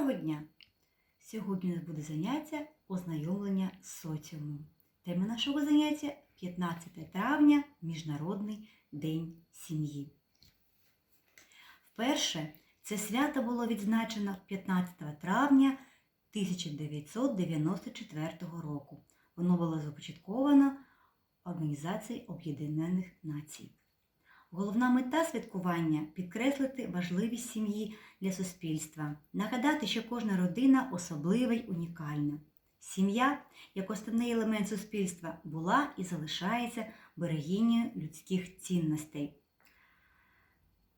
Доброго дня! Сьогодні у нас буде заняття ознайомлення з соціумом. Тема нашого заняття 15 травня Міжнародний день сім'ї. Вперше це свято було відзначено 15 травня 1994 року. Воно було започатковано Організацією Об'єднаних Націй. Головна мета святкування підкреслити важливість сім'ї для суспільства, нагадати, що кожна родина особлива й унікальна. Сім'я, як основний елемент суспільства, була і залишається берегинею людських цінностей.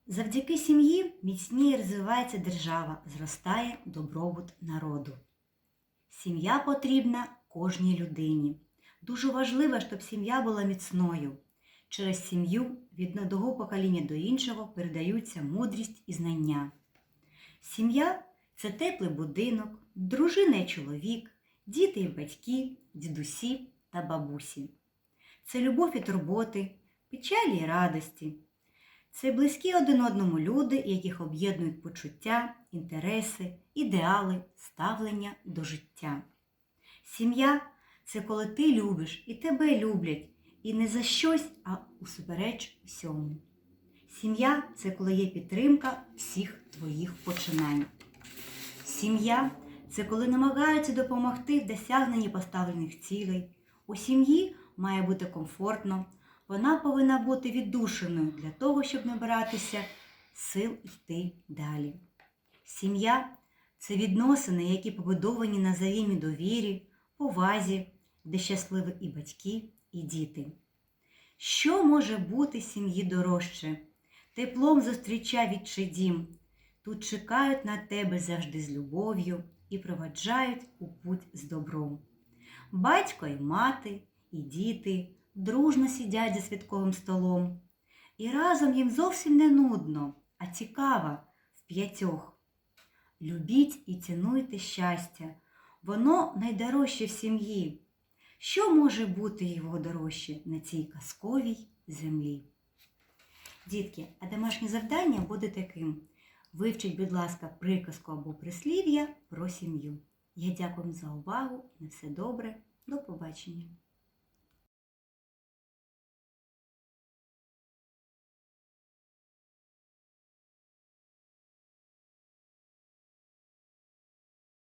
Завдяки сім'ї міцніє розвивається держава, зростає добробут народу. Сім'я потрібна кожній людині. Дуже важливо, щоб сім'я була міцною. Через сім'ю від одного покоління до іншого передаються мудрість і знання. Сім'я це теплий будинок, дружина і чоловік, діти і батьки, дідусі та бабусі. Це любов і турботи, печалі і радості. Це близькі один одному люди, яких об'єднують почуття, інтереси, ідеали, ставлення до життя. Сім'я це коли ти любиш і тебе люблять. І не за щось, а усупереч всьому. Сім'я це коли є підтримка всіх твоїх починань. Сім'я це коли намагаються допомогти в досягненні поставлених цілей. У сім'ї має бути комфортно, вона повинна бути віддушеною для того, щоб набиратися сил йти далі. Сім'я це відносини, які побудовані на взаємній довірі, повазі, де щасливі і батьки, і діти. Що може бути сім'ї дорожче? Теплом зустріча відчий дім. Тут чекають на тебе завжди з любов'ю і проваджають у путь з добром. Батько і мати, і діти дружно сидять за святковим столом. І разом їм зовсім не нудно, а цікаво в п'ятьох. Любіть і цінуйте щастя, воно найдорожче в сім'ї. Що може бути його дорожче на цій казковій землі? Дітки, а домашнє завдання буде таким. Вивчіть, будь ласка, приказку або прислів'я про сім'ю. Я дякую за увагу. На все добре. До побачення.